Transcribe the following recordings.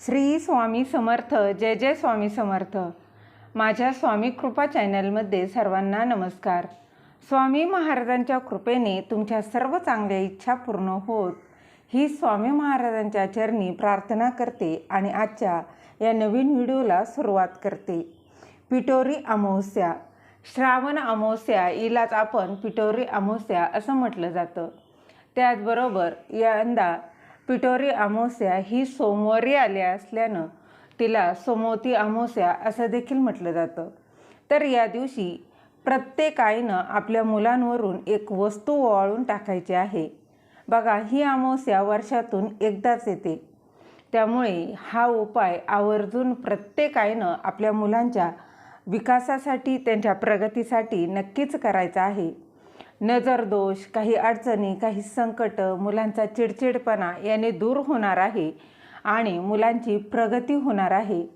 श्री स्वामी समर्थ जय जय स्वामी समर्थ. माझ्या स्वामी कृपा चॅनलमध्ये सर्वांना नमस्कार. स्वामी महाराजांच्या कृपेने तुमच्या सर्व चांगल्या इच्छा पूर्ण होत. ही स्वामी महाराजांच्या चरणी प्रार्थना करते आणि आजच्या या नवीन व्हिडिओला सुरुवात करते. पिटोरी अमावस्या. श्रावण अमावस्या हिलाच आपण पिटोरी अमावस्या असं म्हटलं जातं. त्याचबरोबर यंदा पिटोरी अमावस्या ही सोमवारी आल्या असल्यानं तिला सोमवती अमावस्या असं देखील म्हटलं जातं. तर या दिवशी प्रत्येक आईनं आपल्या मुलांवरून एक वस्तू ओवाळून टाकायची आहे. बघा ही अमावस्या वर्षातून एकदाच येते. त्यामुळे हा उपाय आवर्जून प्रत्येक आईनं आपल्या मुलांच्या विकासासाठी त्यांच्या प्रगतीसाठी नक्कीच करायचा आहे. नजर दोष काही अडचणी काही संकट मुलांचा चिडचिडपणा याने दूर होणार आहे आणि मुलांची प्रगती होणार आहे.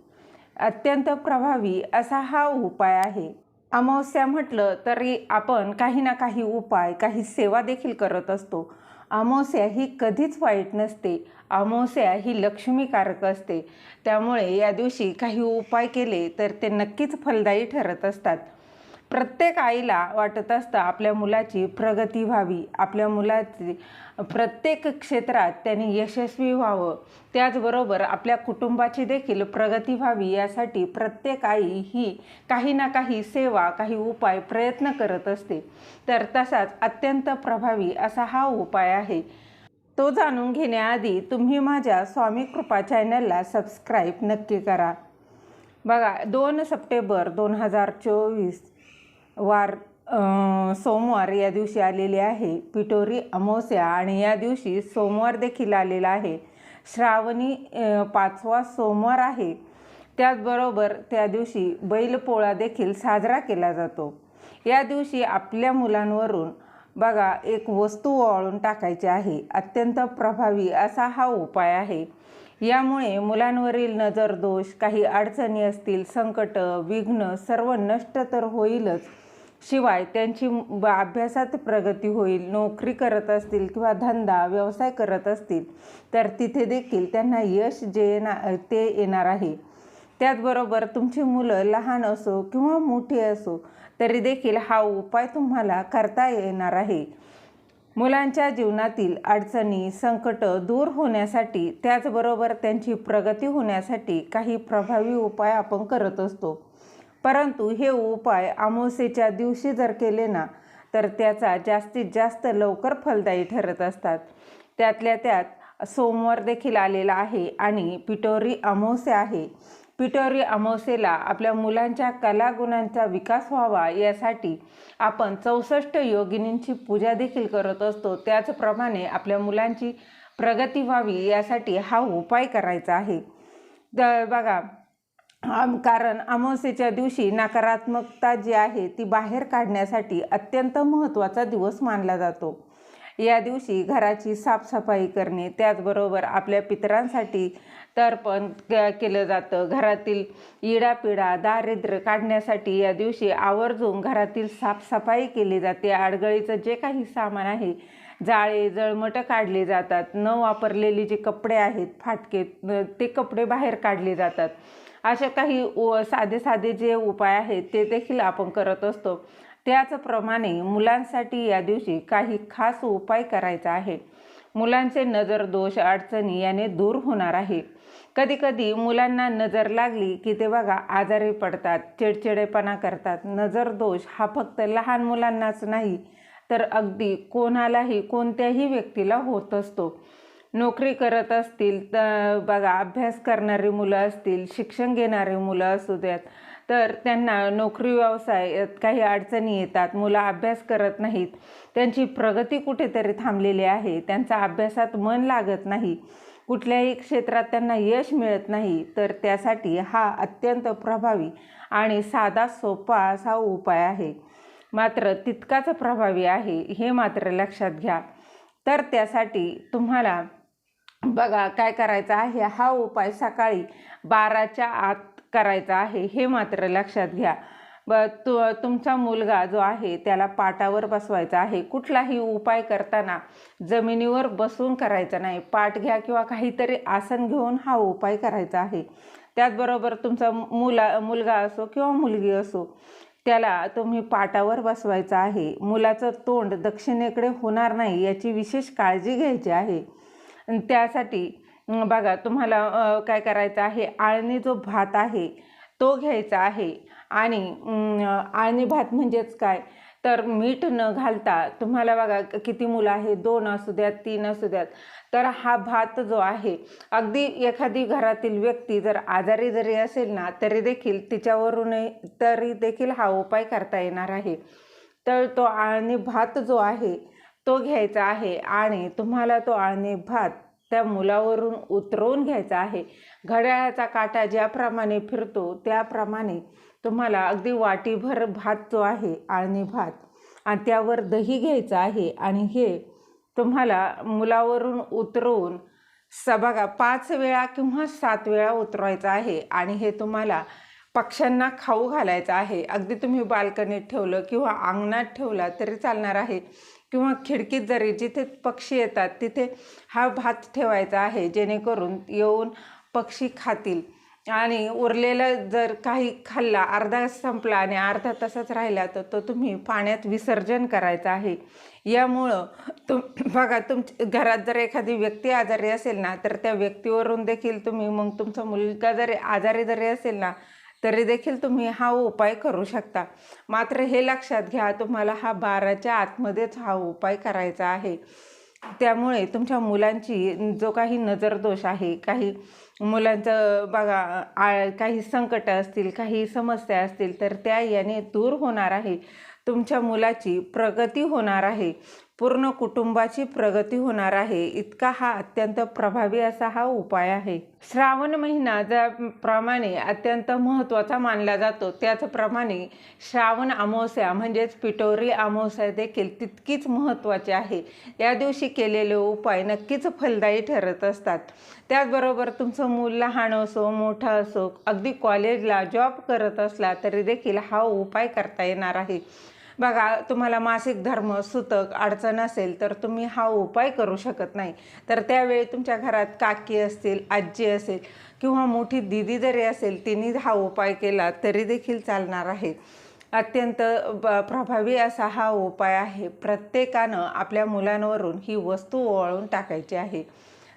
अत्यंत प्रभावी असा हा उपाय आहे. अमावस्या म्हटलं तरी आपण काही ना काही उपाय काही सेवा देखील करत असतो. अमावस्या ही कधीच वाईट नसते. अमावस्या ही लक्ष्मीकारक असते. त्यामुळे या दिवशी काही उपाय केले तर ते नक्कीच फलदायी ठरत असतात. प्रत्येक आईला वाटत असतं आपल्या मुलाची प्रगती व्हावी. आपल्या मुलाची प्रत्येक क्षेत्रात त्यांनी यशस्वी व्हावं. त्याचबरोबर आपल्या कुटुंबाची देखील प्रगती व्हावी यासाठी प्रत्येक आई ही काही ना काही सेवा काही उपाय प्रयत्न करत असते. तर तसाच अत्यंत प्रभावी असा हा उपाय आहे. तो जाणून घेण्याआधी तुम्ही माझ्या स्वामी कृपा चॅनलला सबस्क्राईब नक्की करा. बघा दोन सप्टेंबर दोन हजार चोवीस वार सोमवार या दिवशी आलेले आहे. पिटोरी अमावस्या आणि या दिवशी सोमवार देखील आलेला आहे. श्रावणी पाचवा सोमवार आहे. त्याचबरोबर त्या दिवशी बैलपोळा देखील साजरा केला जातो. या दिवशी आपल्या मुलांवरून बघा एक वस्तू ओवाळून टाकायची आहे. अत्यंत प्रभावी असा हा उपाय आहे. यामुळे मुलांवरील नजर दोष काही अडचणी असतील संकट विघ्न सर्व नष्ट तर होईलच. शिवाय त्यांची अभ्यासात प्रगती होईल नोकरी करत असतील किंवा धंदा व्यवसाय करत असतील तर तिथे देखील त्यांना यश जे येणार ते येणार आहे. त्याचबरोबर तुमची मुलं लहान असो किंवा मोठी असो तरी देखील हा उपाय तुम्हाला करता येणार आहे. मुलांच्या जीवनातील अडचणी संकट दूर होण्यासाठी त्याचबरोबर त्यांची प्रगती होण्यासाठी काही प्रभावी उपाय आपण करत असतो. परंतु हे उपाय अमावस्येच्या दिवशी जर केले ना तर त्याचा जास्तीत जास्त लवकर फलदायी ठरत असतात. त्यातल्या त्यात सोमवार देखील आलेला आहे आणि पिटोरी अमावस्या आहे. पिटोरी अमावस्येला आपल्या मुलांच्या कलागुणांचा विकास व्हावा यासाठी आपण चौसष्ट योगिनींची पूजा देखील करत असतो. त्याचप्रमाणे आपल्या मुलांची प्रगती व्हावी यासाठी हा उपाय करायचा आहे. बघा कारण अमावस्येच्या दिवशी नकारात्मकता जी आहे ती बाहेर काढण्यासाठी अत्यंत महत्त्वाचा दिवस मानला जातो. या दिवशी घराची साफसफाई करणे त्याचबरोबर आपल्या पितरांसाठी तर्पण केलं जातं. घरातील इडापिडा दारिद्र्य काढण्यासाठी या दिवशी आवर्जून घरातील साफसफाई केली जाते. आडगळीचं जे काही सामान आहे जाळे जळमटं काढले जातात. न वापरलेले जे कपडे आहेत फाटके ते कपडे बाहेर काढले जातात. असे काही साधे साधे जे उपाय आहेत ते देखील आपण करत असतो. त्याचप्रमाणे मुलांसाठी या दिवशी काही खास उपाय करायचा आहे. मुलांचे नजर दोष अडचणी याने दूर होणार आहे. कधीकधी मुलांना नजर लागली की ते बघा आजारी पडतात चिडचिडेपणा करतात. नजर दोष हा फक्त लहान मुलांनाच नाही तर अगदी कोणालाही कोणत्याही व्यक्तीला होत असतो. नोकरी करत असतील तर बघा अभ्यास करणारी मुलं असतील शिक्षण घेणारी मुलं असू द्यात तर त्यांना नोकरी व्यवसायात काही अडचणी येतात मुलं अभ्यास करत नाहीत त्यांची प्रगती कुठेतरी थांबलेली आहे त्यांचा अभ्यासात मन लागत नाही कुठल्याही क्षेत्रात त्यांना यश मिळत नाही तर त्यासाठी हा अत्यंत प्रभावी आणि साधा सोपा असा उपाय आहे. मात्र तितकाच प्रभावी आहे हे मात्र लक्षात घ्या. तर त्यासाठी तुम्हाला बघा काय करायचं आहे. हा उपाय सकाळी बाराच्या आत करायचा आहे हे मात्र लक्षात घ्या. ब तु तुमचा मुलगा जो आहे त्याला पाटावर बसवायचा आहे. कुठलाही उपाय करताना जमिनीवर बसून करायचा नाही. पाठ घ्या किंवा काहीतरी आसन घेऊन हा उपाय करायचा आहे. त्याचबरोबर तुमचा मुला मुलगा असो किंवा मुलगी असो त्याला तुम्ही पाटावर बसवायचं आहे. मुलाचं तोंड दक्षिणेकडे होणार नाही याची विशेष काळजी घ्यायची आहे. त्यासाठी बघा तुम्हाला काय करायचं आहे? आळणी जो भात आहे तो घ्यायचा आहे. आणि आळणी भात म्हणजेच काय? तर मीठ न घालता तुम्हाला बघा किती मुलं आहे दोन असू द्यात तीन असू द्यात तर हा भात जो आहे अगदी एखादी घरातील व्यक्ती जर आजारी जरी असेल ना तरी देखील तिच्यावरूनही तरी देखील हा उपाय करता येणार आहे. तर तो आळणी भात जो आहे तो घ्यायचा आहे आणि तुम्हाला तो आळणी भात त्या मुलावरून उतरवून घ्यायचा आहे. घड्याळाचा काटा ज्याप्रमाणे फिरतो त्याप्रमाणे तुम्हाला अगदी वाटीभर भात जो आहे आळणी भात आणि त्यावर दही घ्यायचं आहे आणि हे तुम्हाला मुलावरून उतरवून स बघा पाच वेळा किंवा सात वेळा उतरवायचं आहे आणि हे तुम्हाला पक्ष्यांना खाऊ घालायचं आहे. अगदी तुम्ही बाल्कनीत ठेवलं किंवा अंगणात ठेवला तरी चालणार आहे. किंवा खिडकीत जरी जिथे पक्षी येतात तिथे हा भात ठेवायचा आहे जेणेकरून येऊन पक्षी खातील. आणि उरलेलं जर काही खाल्ला अर्धा संपला आणि अर्धा तसाच राहिला तर तो तुम्ही पाण्यात विसर्जन करायचं आहे. यामुळं तुम बघा तुम घरात जर एखादी व्यक्ती आजारी असेल ना तर त्या व्यक्तीवरून देखील तुम्ही मग तुमचा मुलगा जरी आजारी जरी असेल ना तरी देखील तुम्ही हा उपाय करू शकता. मात्र हे लक्षात घ्या तुम्हाला हा बाराच्या आतमध्येच हा उपाय करायचा आहे. त्यामुळे तुमच्या मुलांची जो काही नजरदोष आहे काही मुलांचं बघा आ काही संकट असतील काही समस्या असतील तर त्या याने दूर होणार आहे. तुमच्या मुलाची प्रगती होणार आहे. पूर्ण कुटुंबाची प्रगती होणार आहे. इतका हा अत्यंत प्रभावी असा हा उपाय आहे. श्रावण महिना ज्याप्रमाणे अत्यंत महत्त्वाचा मानला जातो त्याचप्रमाणे श्रावण अमावस्या म्हणजेच पिटोरी अमावस्या देखील तितकीच महत्त्वाची आहे. या दिवशी केलेले उपाय नक्कीच फलदायी ठरत असतात. त्याचबरोबर तुमचं मूल लहान असो मोठं असो अगदी कॉलेजला जॉब करत असला तरी देखील हा उपाय करता येणार आहे. बघा तुम्हाला मासिक धर्म सुतक अडचण असेल तर तुम्ही हा उपाय करू शकत नाही. तर त्यावेळी तुमच्या घरात काकी असतील आजी असेल किंवा मोठी दिदी जरी असेल तिने हा उपाय केला तरी देखील चालणार आहे. अत्यंत ब प्रभावी असा हा उपाय आहे. प्रत्येकानं आपल्या मुलांवरून ही वस्तू ओवाळून टाकायची आहे.